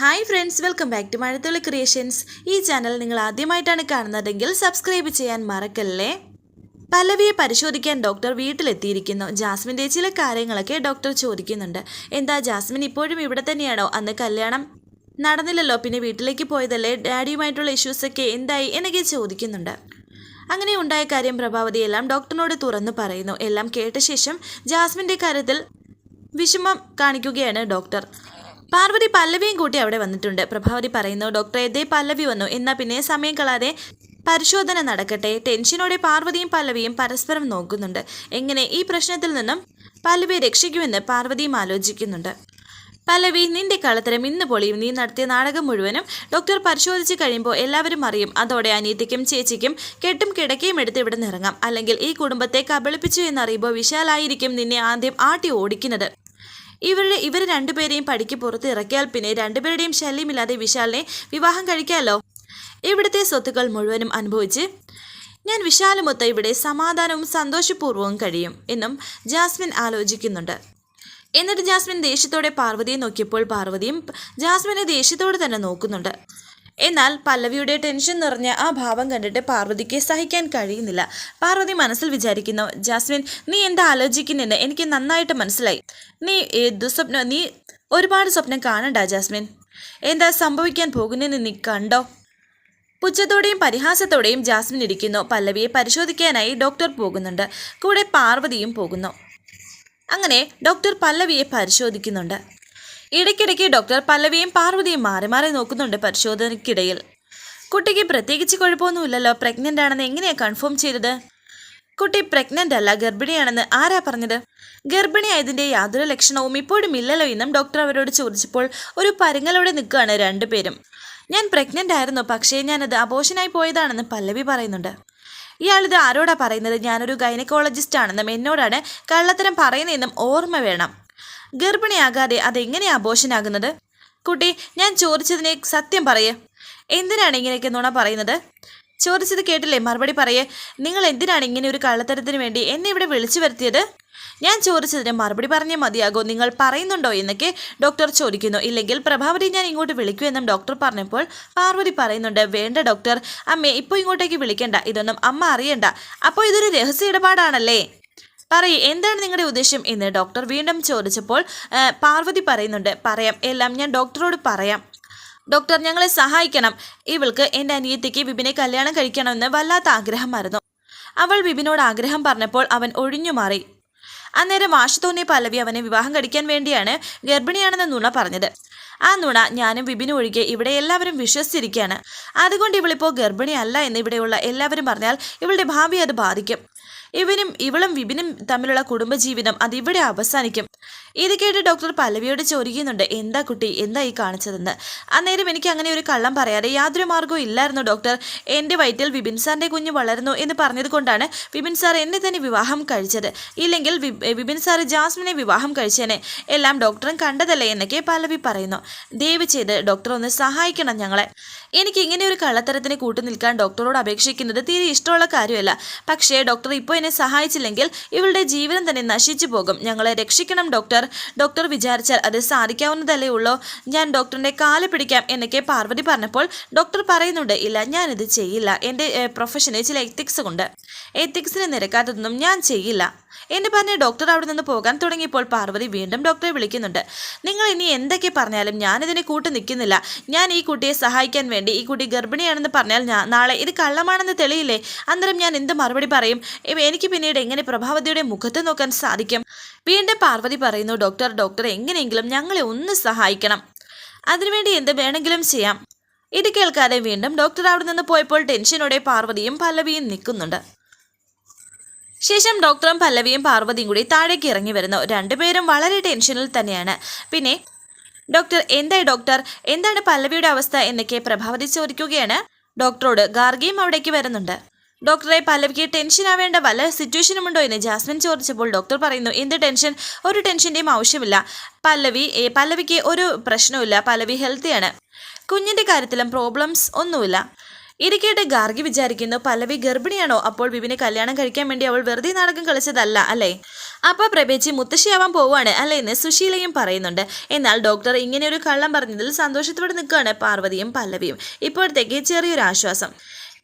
Hi friends welcome back to Mazhathulli creations ഈ channel നിങ്ങൾ ആദ്യമായിട്ടാണ് കാണുന്നതെങ്കിൽ സബ്സ്ക്രൈബ് ചെയ്യാൻ മറക്കല്ലേ? പല്ലവിയെ പരിശോധിക്കാൻ ഡോക്ടർ വീട്ടിലെത്തിയിരിക്കുന്നു. ജാസ്മിന്റെ ചില കാര്യങ്ങളൊക്കെ ഡോക്ടർ ചോദിക്കുന്നുണ്ട്. എന്താ ജാസ്മിൻ ഇപ്പോഴും ഇവിടെ തന്നെയാണോ? അന്ന് കല്യാണം നടന്നില്ലല്ലോ പിന്നെ വീട്ടിലേക്ക് പോയതല്ലേ? ഡാഡിയുമായിട്ടുള്ള ഇഷ്യൂസൊക്കെ എന്തായി എന്നൊക്കെ ചോദിക്കുന്നുണ്ട്. അങ്ങനെ ഉണ്ടായ കാര്യം പ്രഭാവതി എല്ലാം ഡോക്ടറിനോട് തുറന്നു പറയുന്നു. എല്ലാം കേട്ട ശേഷം ജാസ്മിന്റെ കാര്യത്തിൽ വിഷമം കാണിക്കുകയാണ് ഡോക്ടർ പാർവതി പല്ലവിയും കൂട്ടി അവിടെ വന്നിട്ടുണ്ട്. പ്രഭാവതി പറയുന്നു ഡോക്ടറെ ദേ പല്ലവി വന്നു. എന്നാൽ പിന്നെ സമയം കളാതെ പരിശോധന നടക്കട്ടെ. ടെൻഷനോടെ പാർവതിയും പല്ലവിയും പരസ്പരം നോക്കുന്നുണ്ട്. എങ്ങനെ ഈ പ്രശ്നത്തിൽ നിന്നും പല്ലവിയെ രക്ഷിക്കുമെന്ന് പാർവതിയും ആലോചിക്കുന്നുണ്ട്. പല്ലവി നിന്റെ കളത്തരം ഇന്ന് പൊളിയും. നീ നടത്തിയ നാടകം മുഴുവനും ഡോക്ടർ പരിശോധിച്ച് കഴിയുമ്പോൾ എല്ലാവരും അറിയും. അതോടെ അനീതിക്കും ചേച്ചിക്കും കെട്ടും കിടക്കയും എടുത്ത് ഇവിടെ നിറങ്ങാം അല്ലെങ്കിൽ ഈ കുടുംബത്തെ കബളിപ്പിച്ചു എന്നറിയുമ്പോൾ വിശാലായിരിക്കും നിന്നെ ആദ്യം ആട്ടി ഓടിക്കുന്നത്. ഇവരുടെ ഇവർ രണ്ടുപേരെയും പടിക്ക് പുറത്ത് ഇറക്കിയാൽ പിന്നെ രണ്ടുപേരുടെയും ശല്യമില്ലാതെ വിശാലിനെ വിവാഹം കഴിക്കാമല്ലോ ഇവിടുത്തെ സ്വത്തുക്കൾ മുഴുവനും അനുഭവിച്ച് ഞാൻ വിശാലമൊത്ത ഇവിടെ സമാധാനവും സന്തോഷപൂർവവും കഴിയും എന്നും ജാസ്മിൻ ആലോചിക്കുന്നുണ്ട്. എന്നിട്ട് ജാസ്മിൻ ദേഷ്യത്തോടെ പാർവതിയെ നോക്കിയപ്പോൾ പാർവതിയും ജാസ്മിനെ ദേഷ്യത്തോടെ തന്നെ നോക്കുന്നുണ്ട്. എന്നാൽ പല്ലവിയുടെ ടെൻഷൻ നിറഞ്ഞ ആ ഭാവം കണ്ടിട്ട് പാർവതിക്ക് സഹിക്കാൻ കഴിയുന്നില്ല. പാർവതി മനസ്സിൽ വിചാരിക്കുന്നു ജാസ്മിൻ നീ എന്താ ആലോചിക്കുന്നെന്ന് എനിക്ക് നന്നായിട്ട് മനസ്സിലായി. നീ ദുസ്വപ്നം നീ ഒരുപാട് സ്വപ്നം കാണണ്ട ജാസ്മിൻ. എന്താ സംഭവിക്കാൻ പോകുന്നതെന്ന് നീ കണ്ടോ? പുച്ഛത്തോടെയും പരിഹാസത്തോടെയും ജാസ്മിൻ ഇരിക്കുന്നു. പല്ലവിയെ പരിശോധിക്കാനായി ഡോക്ടർ പോകുന്നുണ്ട്. കൂടെ പാർവതിയും പോകുന്നു. അങ്ങനെ ഡോക്ടർ പല്ലവിയെ പരിശോധിക്കുന്നുണ്ട്. ഇടയ്ക്കിടയ്ക്ക് ഡോക്ടർ പല്ലവിയും പാർവതിയും മാറി മാറി നോക്കുന്നുണ്ട് പരിശോധനയ്ക്കിടയിൽ. കുട്ടിക്ക് പ്രത്യേകിച്ച് കുഴപ്പമൊന്നുമില്ലല്ലോ. പ്രഗ്നന്റ് ആണെന്ന് എങ്ങനെയാണ് കൺഫേം ചെയ്തത്? കുട്ടി പ്രഗ്നന്റ് അല്ല ഗർഭിണിയാണെന്ന് ആരാ പറഞ്ഞത്? ഗർഭിണിയായതിന്റെ യാതൊരു ലക്ഷണവും ഇപ്പോഴും ഇല്ലല്ലോ എന്നും ഡോക്ടർ അവരോട് ചോദിച്ചപ്പോൾ ഒരു പരുങ്ങലോടെ നിൽക്കുകയാണ് രണ്ടുപേരും ഞാൻ പ്രഗ്നന്റ് ആയിരുന്നു പക്ഷേ ഞാനത് അബോഷനായി പോയതാണെന്ന് പല്ലവി പറയുന്നുണ്ട്. ഇയാളിത് ആരോടാ പറയുന്നത്? ഞാനൊരു ഗൈനക്കോളജിസ്റ്റ് ആണെന്നും എന്നോടാണ് കള്ളത്തരം പറയുന്നതെന്നും ഓർമ്മ വേണം. ഗർഭിണിയാകാതെ അതെങ്ങനെ ആഘോഷനാകുന്നത് കുട്ടി ഞാൻ ചോദിച്ചതിനെ സത്യം പറയേ. എന്തിനാണ് ഇങ്ങനെയൊക്കെ നുണ പറയുന്നത്? ചോദിച്ചത് കേട്ടില്ലേ? മറുപടി പറയേ. നിങ്ങൾ എന്തിനാണ് ഇങ്ങനെ ഒരു കള്ളത്തരത്തിന് വേണ്ടി എന്നെ ഇവിടെ വിളിച്ചു വരുത്തിയത്? ഞാൻ ചോദിച്ചതിന് മറുപടി പറഞ്ഞേ മതിയാകോ. നിങ്ങൾ പറയുന്നുണ്ടോ എന്നൊക്കെ ഡോക്ടർ ചോദിക്കുന്നു. ഇല്ലെങ്കിൽ പ്രഭാവതി ഞാൻ ഇങ്ങോട്ട് വിളിക്കൂ എന്നും ഡോക്ടർ പറഞ്ഞപ്പോൾ പാർവതി പറയുന്നുണ്ട് വേണ്ട ഡോക്ടർ. അമ്മേ ഇപ്പോൾ ഇങ്ങോട്ടേക്ക് വിളിക്കണ്ട. ഇതൊന്നും അമ്മ അറിയണ്ട. അപ്പോൾ ഇതൊരു രഹസ്യ ഇടപാടാണല്ലേ? പറയ് എന്താണ് നിങ്ങളുടെ ഉദ്ദേശം എന്ന് ഡോക്ടർ വീണ്ടും ചോദിച്ചപ്പോൾ പാർവതി പറയുന്നുണ്ട്. പറയാം എല്ലാം ഞാൻ ഡോക്ടറോട് പറയാം. ഡോക്ടർ ഞങ്ങളെ സഹായിക്കണം. ഇവൾക്ക് എന്റെ അനിയത്തിക്ക് വിപിനെ കല്യാണം കഴിക്കണമെന്ന് വല്ലാത്ത ആഗ്രഹമായിരുന്നു. അവൾ വിപിനോട് ആഗ്രഹം പറഞ്ഞപ്പോൾ അവൻ ഒഴിഞ്ഞു മാറി. അന്നേരം വാശി തോന്നിയ പല്ലവി അവനെ വിവാഹം കഴിക്കാൻ വേണ്ടിയാണ് ഗർഭിണിയാണെന്ന നുണ പറഞ്ഞത്. ആ നുണ ഞാനും വിപിനും ഒഴികെ ഇവിടെ എല്ലാവരും വിശ്വസിച്ചിരിക്കുകയാണ്. അതുകൊണ്ട് ഇവളിപ്പോൾ ഗർഭിണിയല്ല എന്ന് ഇവിടെയുള്ള എല്ലാവരും പറഞ്ഞാൽ ഇവളുടെ ഭാവി അത് ബാധിക്കും. ഇവനും ഇവളും വിപിനും തമ്മിലുള്ള കുടുംബജീവിതം അതിവിടെ അവസാനിക്കും. ഇത് കേട്ട് ഡോക്ടർ പല്ലവിയോട് ചോദിക്കുന്നുണ്ട് എന്താ കുട്ടി? എന്താ ഈ കാണിച്ചതെന്ന്? അന്നേരം എനിക്ക് അങ്ങനെ ഒരു കള്ളം പറയാതെ യാതൊരു മാർഗവും ഇല്ലായിരുന്നു ഡോക്ടർ. എന്റെ വയറ്റിൽ വിപിൻ സാറിന്റെ കുഞ്ഞ് വളർന്നു എന്ന് പറഞ്ഞത് കൊണ്ടാണ് വിപിൻ സാർ എന്നെ തന്നെ വിവാഹം കഴിച്ചത്. ഇല്ലെങ്കിൽ വിപിൻ സാർ ജാസ്മിനെ വിവാഹം കഴിച്ചേനെ. എല്ലാം ഡോക്ടറും കണ്ടതല്ലേ എന്നൊക്കെ പല്ലവി പറയുന്നു. ദയവ് ചെയ്ത് ഡോക്ടർ ഒന്ന് സഹായിക്കണം ഞങ്ങളെ. എനിക്ക് ഇങ്ങനെ ഒരു കള്ളത്തരത്തിന് കൂട്ടുനിൽക്കാൻ ഡോക്ടറോട് അപേക്ഷിക്കുന്നത് തീരെ ഇഷ്ടമുള്ള കാര്യമല്ല. പക്ഷേ ഡോക്ടർ ഇപ്പോൾ എന്നെ സഹായിച്ചില്ലെങ്കിൽ ഇവളുടെ ജീവിതം തന്നെ നശിച്ചു പോകും. ഞങ്ങളെ രക്ഷിക്കണം ഡോക്ടർ. ഡോക്ടർ വിചാരിച്ചാൽ അത് സാധിക്കാവുന്നതല്ലേ ഉള്ളൂ. ഞാൻ ഡോക്ടറിന്റെ കാൽ പിടിക്കാം എന്നൊക്കെ പാർവതി പറഞ്ഞപ്പോൾ ഡോക്ടർ പറയുന്നുണ്ട് ഇല്ല ഞാനിത് ചെയ്യില്ല. എന്റെ പ്രൊഫഷന് ചില എത്തിക്സ് ഉണ്ട്. എത്തിക്സിനെ നിരക്കാത്തതൊന്നും ഞാൻ ചെയ്യില്ല. എന്ന് പറഞ്ഞ് ഡോക്ടർ അവിടെ നിന്ന് പോകാൻ തുടങ്ങിയപ്പോൾ പാർവതി വീണ്ടും ഡോക്ടറെ വിളിക്കുന്നുണ്ട്. നിങ്ങൾ ഇനി എന്തൊക്കെ പറഞ്ഞാലും ഞാനിതിനെ കൂട്ടു നിൽക്കുന്നില്ല. ഞാൻ ഈ കുട്ടിയെ സഹായിക്കാൻ വേണ്ടി ഈ കുട്ടി ഗർഭിണിയാണെന്ന് പറഞ്ഞാൽ ഞാൻ നാളെ ഇത് കള്ളമാണെന്ന് തെളിയില്ലേ? അന്നേരം ഞാൻ എന്ത് മറുപടി പറയും? എനിക്ക് പിന്നീട് എങ്ങനെ പ്രഭാവതിയുടെ മുഖത്ത് നോക്കാൻ സാധിക്കും? വീണ്ടും പാർവതി പറയുന്നു ഡോക്ടർ ഡോക്ടർ എങ്ങനെയെങ്കിലും ഞങ്ങളെ ഒന്ന് സഹായിക്കണം. അതിനുവേണ്ടി എന്ത് വേണമെങ്കിലും ചെയ്യാം. ഇത് കേൾക്കാതെ വീണ്ടും ഡോക്ടർ അവിടെ നിന്ന് പോയപ്പോൾ ടെൻഷനോടെ പാർവതിയും പല്ലവിയും നിൽക്കുന്നുണ്ട്. ശേഷം ഡോക്ടറും പല്ലവിയും പാർവതിയും കൂടി താഴേക്ക് ഇറങ്ങി വരുന്നു. രണ്ടുപേരും വളരെ ടെൻഷനിൽ തന്നെയാണ്. പിന്നെ ഡോക്ടർ എന്തായി ഡോക്ടർ? എന്താണ് പല്ലവിയുടെ അവസ്ഥ എന്നൊക്കെ പ്രഭാവതി ചോദിക്കുകയാണ്. ഡോക്ടറോട് ഗാർഗിയും അവിടേക്ക് വരുന്നുണ്ട്. ഡോക്ടറെ പല്ലവിക്ക് ടെൻഷൻ ആവേണ്ട വല്ല സിറ്റുവേഷനും ഉണ്ടോ എന്ന് ജാസ്മിൻ ചോദിച്ചപ്പോൾ ഡോക്ടർ പറയുന്നു എന്ത് ടെൻഷൻ? ഒരു ടെൻഷന്റെയും ആവശ്യമില്ല. പല്ലവി പല്ലവിക്ക് ഒരു പ്രശ്നവുമില്ല. പല്ലവി ഹെൽത്തിയാണ് കുഞ്ഞിന്റെ കാര്യത്തിലും പ്രോബ്ലംസ് ഒന്നുമില്ല. ഇരിക്കേട്ട് ഗാർഗി വിചാരിക്കുന്നു പല്ലവി ഗർഭിണിയാണോ? അപ്പോൾ വിപിനെ കല്യാണം കഴിക്കാൻ വേണ്ടി അവൾ വെറുതെ നാടകം കളിച്ചതല്ല അല്ലേ? അപ്പോൾ പ്രഭേച്ചി മുത്തശ്ശിയാവാൻ പോവാണ് അല്ലേ എന്ന് സുശീലയും പറയുന്നുണ്ട്. എന്നാൽ ഡോക്ടർ ഇങ്ങനെ ഒരു കള്ളം പറഞ്ഞതിൽ സന്തോഷത്തോടെ നിൽക്കുകയാണ് പാർവതിയും പല്ലവിയും. ഇപ്പോഴത്തേക്ക് ചെറിയൊരു ആശ്വാസം.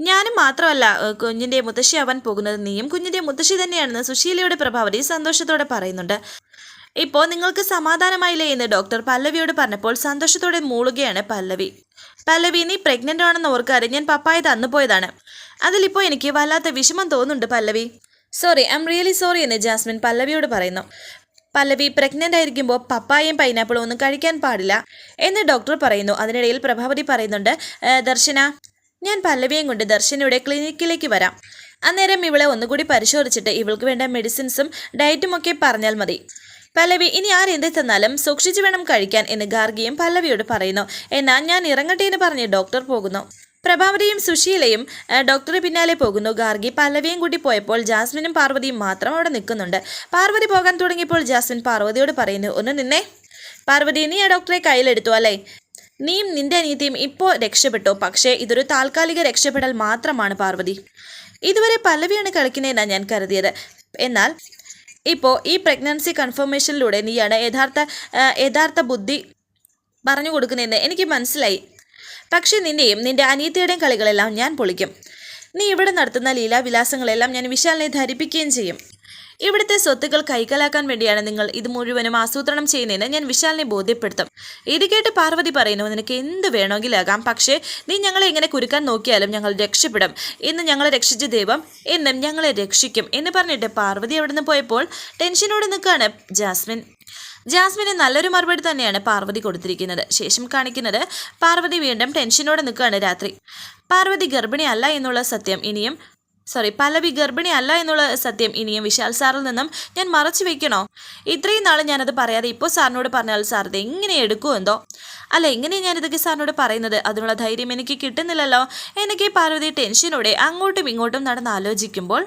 ഞാനും മാത്രമല്ല കുഞ്ഞിന്റെ മുത്തശ്ശി മുത്തശ്ശിയാവാൻ പോകുന്നത് നീയും കുഞ്ഞിന്റെ മുത്തശ്ശി തന്നെയാണെന്ന് സുശീലയുടെ പ്രഭാവതി സന്തോഷത്തോടെ പറയുന്നുണ്ട്. ഇപ്പോൾ നിങ്ങൾക്ക് സമാധാനമായില്ലേ എന്ന് ഡോക്ടർ പല്ലവിയോട് പറഞ്ഞപ്പോൾ സന്തോഷത്തോടെ മൂളുകയാണ് പല്ലവി. പല്ലവി നീ പ്രഗ്നന്റ് ആണെന്ന് ഓർക്കാതെ ഞാൻ പപ്പായ തന്നു പോയതാണ്. അതിലിപ്പോൾ എനിക്ക് വല്ലാത്ത വിഷമം തോന്നുന്നുണ്ട് Pallavi. Sorry I'm really sorry എന്ന് ജാസ്മിൻ പല്ലവിയോട് പറയുന്നു. പല്ലവി പ്രഗ്നന്റ് ആയിരിക്കുമ്പോൾ പപ്പായയും പൈനാപ്പിളും ഒന്നും കഴിക്കാൻ പാടില്ല എന്ന് ഡോക്ടർ പറയുന്നു. അതിനിടയിൽ പ്രഭാവതി പറയുന്നുണ്ട് ദർശന ഞാൻ പല്ലവിയും കൊണ്ട് ദർശനയുടെ ക്ലിനിക്കിലേക്ക് വരാം. അന്നേരം ഇവളെ ഒന്നുകൂടി പരിശോധിച്ചിട്ട് ഇവൾക്ക് വേണ്ട മെഡിസിൻസും ഡയറ്റും ഒക്കെ പറഞ്ഞാൽ മതി. പല്ലവി ഇനി ആരെന്ത് തന്നാലും സൂക്ഷിച്ചു വേണം കഴിക്കാൻ എന്ന് ഗാർഗിയും പല്ലവിയോട് പറയുന്നു. എന്നാൽ ഞാൻ ഇറങ്ങട്ടെ എന്ന് പറഞ്ഞ് ഡോക്ടർ പോകുന്നു. പ്രഭാവതിയും സുശീലയും ഡോക്ടറെ പിന്നാലെ പോകുന്നു. ഗാർഗി പല്ലവിയും കൂട്ടി പോയപ്പോൾ ജാസ്മിനും പാർവതിയും മാത്രം അവിടെ നിൽക്കുന്നുണ്ട്. പാർവതി പോകാൻ തുടങ്ങിയപ്പോൾ ജാസ്മിൻ പാർവതിയോട് പറയുന്നു ഒന്ന് നിന്നെ. പാർവതി നീ ആ ഡോക്ടറെ കയ്യിലെടുത്തു അല്ലേ? നീയും നിന്റെ അനിയത്തിയും ഇപ്പോൾ രക്ഷപ്പെട്ടു. പക്ഷേ ഇതൊരു താൽക്കാലിക രക്ഷപ്പെടൽ മാത്രമാണ് പാർവതി. ഇതുവരെ പല്ലവിയാണ് കളിക്കുന്നതെന്നാണ് ഞാൻ കരുതിയത്. എന്നാൽ ഇപ്പോൾ ഈ പ്രഗ്നൻസി കൺഫർമേഷനിലൂടെ നീയാണ് യഥാർത്ഥ യഥാർത്ഥ ബുദ്ധി പറഞ്ഞു കൊടുക്കുന്നതെന്ന് എനിക്ക് മനസ്സിലായി. പക്ഷേ നിന്നെയും നിന്റെ അനിയത്തിയുടെയും കളികളെല്ലാം ഞാൻ പൊളിക്കും. നീ ഇവിടെ നടത്തുന്ന ലീലാവിലാസങ്ങളെല്ലാം ഞാൻ വിശാലിനെ ധരിപ്പിക്കുകയും ചെയ്യും. ഇവിടുത്തെ സ്വത്തുക്കൾ കൈക്കലാക്കാൻ വേണ്ടിയാണ് നിങ്ങൾ ഇത് മുഴുവനും ആസൂത്രണം ചെയ്യുന്നതെന്ന് ഞാൻ വിശാലിനെ ബോധ്യപ്പെടുത്തും. ഇത് കേട്ട് പാർവതി പറയുന്നു നിനക്ക് എന്ത് വേണമെങ്കിലാകാം പക്ഷേ നീ ഞങ്ങളെ ഇങ്ങനെ കുരുക്കാൻ നോക്കിയാലും ഞങ്ങൾ രക്ഷപ്പെടും. ഇന്ന് ഞങ്ങളെ രക്ഷിച്ച ദൈവം എന്നും ഞങ്ങളെ രക്ഷിക്കും എന്ന് പറഞ്ഞിട്ട് പാർവതി അവിടെ പോയപ്പോൾ ടെൻഷനോട് നിൽക്കുകയാണ് ജാസ്മിൻ. ജാസ്മിന് നല്ലൊരു മറുപടി തന്നെയാണ് പാർവതി കൊടുത്തിരിക്കുന്നത്. ശേഷം കാണിക്കുന്നത് പാർവതി വീണ്ടും ടെൻഷനോടെ നിൽക്കുകയാണ് രാത്രി. പാർവതി ഗർഭിണി അല്ല എന്നുള്ള സത്യം ഇനിയും സോറി പല്ലവി ഗർഭിണി അല്ല എന്നുള്ള സത്യം ഇനിയും വിശാൽ സാറിൽ നിന്നും ഞാൻ മറച്ചു വെക്കണോ? ഇത്രയും നാൾ ഞാനത് പറയാതെ ഇപ്പോൾ സാറിനോട് പറഞ്ഞാൽ സാർ ഇത് എങ്ങനെ എടുക്കുമോ എന്തോ? അല്ല എങ്ങനെയാണ് ഞാനിതൊക്കെ സാറിനോട് പറയുന്നത്? അതിനുള്ള ധൈര്യം എനിക്ക് കിട്ടുന്നില്ലല്ലോ. എനിക്ക് പാർവതി ടെൻഷനോടെ അങ്ങോട്ടും ഇങ്ങോട്ടും നടന്ന് ആലോചിക്കുമ്പോൾ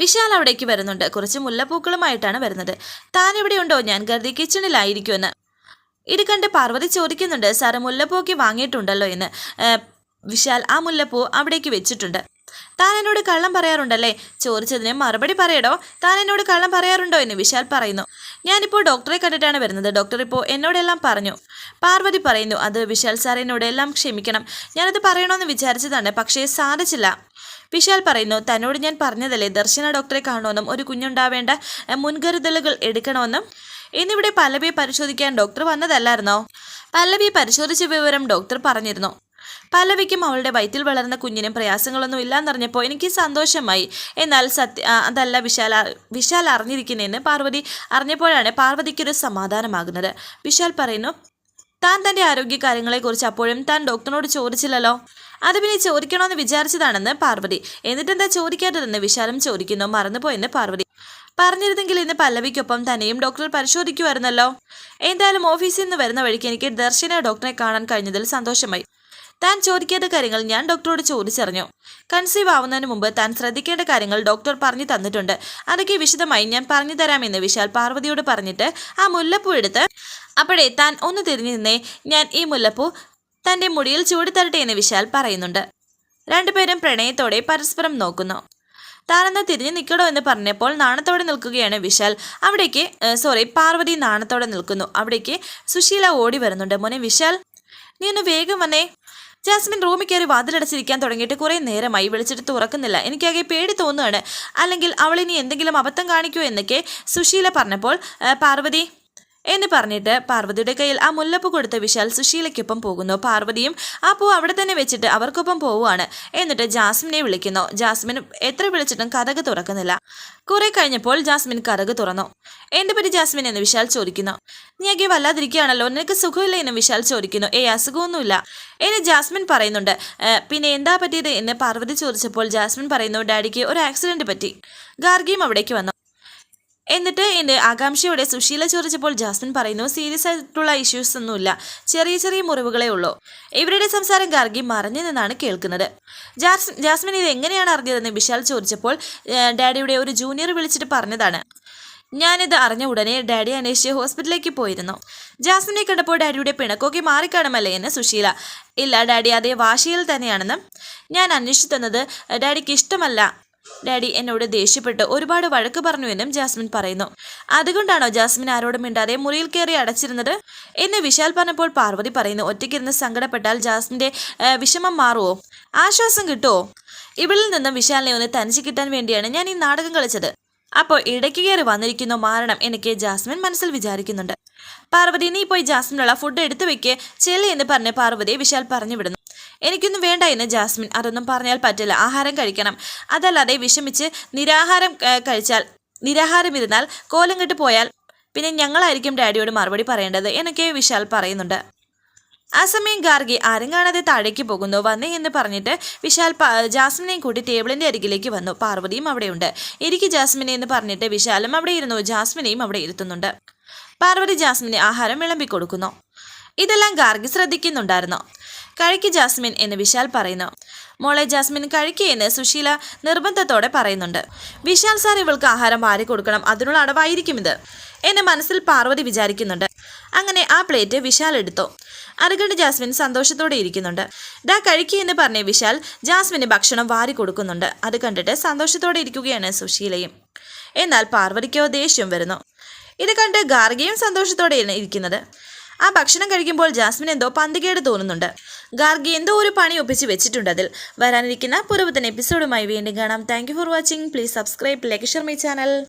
വിശാൽ അവിടേക്ക് വരുന്നുണ്ട്. കുറച്ച് മുല്ലപ്പൂക്കളുമായിട്ടാണ് വരുന്നത്. താൻ ഇവിടെ ഉണ്ടോ? ഞാൻ കരുതി കിച്ചണിലായിരിക്കുമെന്ന്. ഇത് കണ്ട് പാർവതി ചോദിക്കുന്നുണ്ട് സാറ് മുല്ലപ്പൂക്ക് വാങ്ങിയിട്ടുണ്ടല്ലോ എന്ന്. വിശാൽ ആ മുല്ലപ്പൂ അവിടേക്ക് വെച്ചിട്ടുണ്ട്. താൻ എന്നോട് കള്ളം പറയാറുണ്ടല്ലേ? ചോദിച്ചതിന് മറുപടി പറയടോ. താൻ എന്നോട് കള്ളം പറയാറുണ്ടോ എന്ന് വിശാൽ പറയുന്നു. ഞാനിപ്പോൾ ഡോക്ടറെ കണ്ടിട്ടാണ് വരുന്നത്. ഡോക്ടർ ഇപ്പോൾ എന്നോടെല്ലാം പറഞ്ഞു. പാർവതി പറയുന്നു അത് വിശാൽ സാർ എന്നോട് എല്ലാം ക്ഷമിക്കണം. ഞാനത് പറയണമെന്ന് വിചാരിച്ചതാണ് പക്ഷേ സാധിച്ചില്ല. വിശാൽ പറയുന്നു തന്നോട് ഞാൻ പറഞ്ഞതല്ലേ ദർശന ഡോക്ടറെ കാണുമെന്നും ഒരു കുഞ്ഞുണ്ടാവേണ്ട മുൻകരുതലുകൾ എടുക്കണമെന്നും? ഇന്നിവിടെ പല്ലവിയെ പരിശോധിക്കാൻ ഡോക്ടർ വന്നതല്ലായിരുന്നോ? പല്ലവിയെ പരിശോധിച്ച വിവരം ഡോക്ടർ പറഞ്ഞിരുന്നു. പല്ലവിക്കും അവളുടെ വയറ്റിൽ വളർന്ന കുഞ്ഞിനും പ്രയാസങ്ങളൊന്നും ഇല്ലാന്നറിഞ്ഞപ്പോൾ എനിക്ക് സന്തോഷമായി. എന്നാൽ സത്യ അതല്ല വിശാൽ വിശാൽ അറിഞ്ഞിരിക്കുന്നതെന്ന് പാർവതി അറിഞ്ഞപ്പോഴാണ് പാർവതിക്കൊരു സമാധാനമാകുന്നത്. വിശാൽ പറയുന്നു താൻ തന്റെ ആരോഗ്യകാര്യങ്ങളെക്കുറിച്ച് അപ്പോഴും താൻ ഡോക്ടറിനോട് ചോദിച്ചില്ലല്ലോ? അത് പിന്നെ ചോദിക്കണമെന്ന് വിചാരിച്ചതാണെന്ന് പാർവതി. എന്നിട്ടെന്താ ചോദിക്കാത്തതെന്ന് വിശാലം ചോദിക്കുന്നു. മറന്നുപോയെന്ന് പാർവതി. പറഞ്ഞിരുന്നെങ്കിൽ ഇന്ന് പല്ലവിക്കൊപ്പം തന്നെയും ഡോക്ടർ പരിശോധിക്കുമായിരുന്നല്ലോ. എന്തായാലും ഓഫീസിൽ നിന്ന് വരുന്ന വഴിക്ക് എനിക്ക് ദർശന ഡോക്ടറെ കാണാൻ കഴിഞ്ഞതിൽ സന്തോഷമായി. താൻ ചോദിക്കേണ്ട കാര്യങ്ങൾ ഞാൻ ഡോക്ടറോട് ചോദിച്ചറിഞ്ഞു. കൺസീവ് ആവുന്നതിന് മുമ്പ് താൻ ശ്രദ്ധിക്കേണ്ട കാര്യങ്ങൾ ഡോക്ടർ പറഞ്ഞു തന്നിട്ടുണ്ട്. അതൊക്കെ വിശദമായി ഞാൻ പറഞ്ഞു തരാമെന്ന് വിശാൽ പാർവതിയോട് പറഞ്ഞിട്ട് ആ മുല്ലപ്പൂ എടുത്ത് അപ്പോഴേ താൻ ഒന്ന് തിരിഞ്ഞു നിന്നേ ഞാൻ ഈ മുല്ലപ്പൂ തന്റെ മുടിയിൽ ചൂടിത്തരട്ടെ എന്ന് വിശാൽ പറയുന്നുണ്ട്. രണ്ടുപേരും പ്രണയത്തോടെ പരസ്പരം നോക്കുന്നു. താനെന്ന് തിരിഞ്ഞു നിൽക്കണോ എന്ന് പറഞ്ഞപ്പോൾ നാണത്തോടെ നിൽക്കുകയാണ് വിശാൽ. അവിടേക്ക് സോറി പാർവതി നാണത്തോടെ നിൽക്കുന്നു. അവിടേക്ക് സുശീല ഓടി വരുന്നുണ്ട്. മോനെ വിശാൽ നീ ഒന്ന് വേഗം വന്നേ. ജാസ്മിൻ റൂമിൽ കയറി വാതിലടച്ചിരിക്കാൻ തുടങ്ങിയിട്ട് കുറേ നേരമായി വിളിച്ചിട്ട് തുറക്കുന്നില്ല എനിക്കാകെ പേടി തോന്നുകയാണ്. അല്ലെങ്കിൽ അവൾ ഇനി എന്തെങ്കിലും അബദ്ധം കാണിക്കുമോ എന്നൊക്കെ സുശീല പറഞ്ഞപ്പോൾ പാർവതി എന്ന് പറഞ്ഞിട്ട് പാർവതിയുടെ കയ്യിൽ ആ മുല്ലപ്പ് കൊടുത്ത വിശാൽ സുശീലയ്ക്കൊപ്പം പോകുന്നു. പാർവതിയും ആ പൂ അവിടെ തന്നെ വെച്ചിട്ട് അവർക്കൊപ്പം പോവുകയാണ്. എന്നിട്ട് ജാസ്മിനെ വിളിക്കുന്നു. ജാസ്മിൻ എത്ര വിളിച്ചിട്ടും കഥക് തുറക്കുന്നില്ല. കുറെ കഴിഞ്ഞപ്പോൾ ജാസ്മിൻ കഥക് തുറന്നു. എന്റെ പറ്റി ജാസ്മിൻ? എന്ന് വിശാൽ ചോദിക്കുന്നു. നീയൊക്കെ വല്ലാതിരിക്കുകയാണല്ലോ. നിനക്ക് സുഖമില്ല? എന്ന് വിശാൽ ചോദിക്കുന്നു. ഏ അസുഖമൊന്നുമില്ല. എന്ന് ജാസ്മിൻ പറയുന്നുണ്ട്. പിന്നെ എന്താ പറ്റിയത്? എന്ന് പാർവതി ചോദിച്ചപ്പോൾ ജാസ്മിൻ പറയുന്നു ഡാഡിക്ക് ഒരു ആക്സിഡന്റ് പറ്റി. ഗാർഗിയും അവിടേക്ക് വന്നു. എന്നിട്ട് എന്റെ ആകാംക്ഷയോടെ സുശീല ചോദിച്ചപ്പോൾ ജാസ്മിൻ പറയുന്നു സീരിയസ് ആയിട്ടുള്ള ഇഷ്യൂസ് ഒന്നുമില്ല. ചെറിയ ചെറിയ മുറിവുകളേ ഉള്ളൂ. ഇവരുടെ സംസാരം ഗാർഗി മറഞ്ഞു നിന്നാണ് കേൾക്കുന്നത്. ജാസ് ജാസ്മിൻ ഇത് എങ്ങനെയാണ് അറിഞ്ഞതെന്ന് വിശാൽ ചോദിച്ചപ്പോൾ "ഏ, ഡാഡിയുടെ ഒരു ജൂനിയർ വിളിച്ചിട്ട് പറഞ്ഞതാണ്. ഞാനിത് അറിഞ്ഞ ഉടനെ ഡാഡി അന്വേഷിച്ച് ഹോസ്പിറ്റലിലേക്ക് പോയിരുന്നു. ജാസ്മിനെ കണ്ടപ്പോൾ ഡാഡിയുടെ പിണക്കൊക്കെ മാറിക്കാണുമല്ലേ എന്ന് സുശീല. ഇല്ല ഡാഡി അതേ വാശിയിൽ തന്നെയാണെന്ന് ഞാൻ അന്വേഷിച്ചു തന്നത് ഡാഡിക്ക് ഇഷ്ടമല്ല. ഡാഡി എന്നോട് ദേഷ്യപ്പെട്ട് ഒരുപാട് വഴക്ക് പറഞ്ഞുവെന്നും ജാസ്മിൻ പറയുന്നു. അതുകൊണ്ടാണോ ജാസ്മിൻ ആരോടും മിണ്ടാതെ മുറിയിൽ കയറി അടച്ചിരുന്നത്? എന്ന് വിശാൽ പറഞ്ഞപ്പോൾ പാർവതി പറയുന്നു ഒറ്റയ്ക്കിരുന്ന് സങ്കടപ്പെട്ടാൽ ജാസ്മിന്റെ വിഷമം മാറുമോ ആശ്വാസം കിട്ടുമോ ഇവളിൽ നിന്നും വിശാലിനെ ഒന്ന് തനിച്ച് കിട്ടാൻ വേണ്ടിയാണ് ഞാൻ ഈ നാടകം കളിച്ചത്. അപ്പോൾ ഇടയ്ക്ക് കയറി വന്നിരിക്കുന്നു മാറണം എനിക്ക് ജാസ്മിൻ മനസ്സിൽ വിചാരിക്കുന്നുണ്ട്. പാർവതി നീ പോയി ജാസ്മിനുള്ള ഫുഡ് എടുത്തു വെക്കേ. ചെല്ലി എന്ന് പറഞ്ഞ് പാർവതിയെ വിശാൽ പറഞ്ഞു വിടുന്നു. എനിക്കൊന്നും വേണ്ട എന്ന് ജാസ്മിൻ അതൊന്നും പറഞ്ഞാൽ പറ്റില്ല. ആഹാരം കഴിക്കണം. അതല്ലാതെ വിഷമിച്ച് നിരാഹാരം കഴിച്ചാൽ നിരാഹാരം ഇരുന്നാൽ കോലം കെട്ട് പോയാൽ പിന്നെ ഞങ്ങളായിരിക്കും ഡാഡിയോട് മറുപടി പറയേണ്ടത് എന്നൊക്കെ വിശാൽ പറയുന്നുണ്ട്. ആ സമയം ഗാർഗി ആരും കാണാതെ താഴേക്ക് പോകുന്നു. വന്നേ എന്ന് പറഞ്ഞിട്ട് വിശാൽ ജാസ്മിനെയും കൂട്ടി ടേബിളിന്റെ അരികിലേക്ക് വന്നു. പാർവതിയും അവിടെയുണ്ട്. എനിക്ക് ജാസ്മിനെ എന്ന് പറഞ്ഞിട്ട് വിശാലും അവിടെ ഇരുന്നു. ജാസ്മിനെയും അവിടെ ഇരുത്തുന്നുണ്ട്. പാർവതി ജാസ്മിനെ ആഹാരം വിളമ്പി കൊടുക്കുന്നു. ഇതെല്ലാം ഗാർഗി ശ്രദ്ധിക്കുന്നുണ്ടായിരുന്നു. കഴിക്ക് ജാസ്മിൻ എന്ന് വിശാൽ പറയുന്നു. മോളെ ജാസ്മിൻ കഴിക്കേ എന്ന് സുശീല നിർബന്ധത്തോടെ പറയുന്നുണ്ട്. വിശാൽ സാർ ഇവൾക്ക് ആഹാരം വാരി കൊടുക്കണം. അതിനുള്ള അടവായിരിക്കും ഇത് എന്ന് മനസ്സിൽ പാർവതി വിചാരിക്കുന്നുണ്ട്. അങ്ങനെ ആ പ്ലേറ്റ് വിശാൽ എടുത്തു. അരകണ്ട് ജാസ്മിൻ സന്തോഷത്തോടെ ഇരിക്കുന്നുണ്ട്. ഡാ കഴിക്കുക എന്ന് പറഞ്ഞ വിശാൽ ജാസ്മിന് ഭക്ഷണം വാരി കൊടുക്കുന്നുണ്ട്. അത് കണ്ടിട്ട് സന്തോഷത്തോടെ ഇരിക്കുകയാണ് സുശീലയും. എന്നാൽ പാർവതിക്കോ ദേഷ്യം വരുന്നു. ഇത് കണ്ട് ഗാർഗയും സന്തോഷത്തോടെയാണ് ഇരിക്കുന്നത്. ആ ഭക്ഷണം കഴിക്കുമ്പോൾ ജാസ്മിൻ എന്തോ പന്തികേട് തോന്നുന്നുണ്ട്. ഗാർഗി എന്തോ ഒരു പണി ഒപ്പിച്ച് വെച്ചിട്ടുണ്ട് അതിൽ. വരാനിരിക്കുന്ന പുറവുത്തൻ എപ്പിസോഡുമായി വീണ്ടും കാണാം. Thank for watching please subscribe like share my channel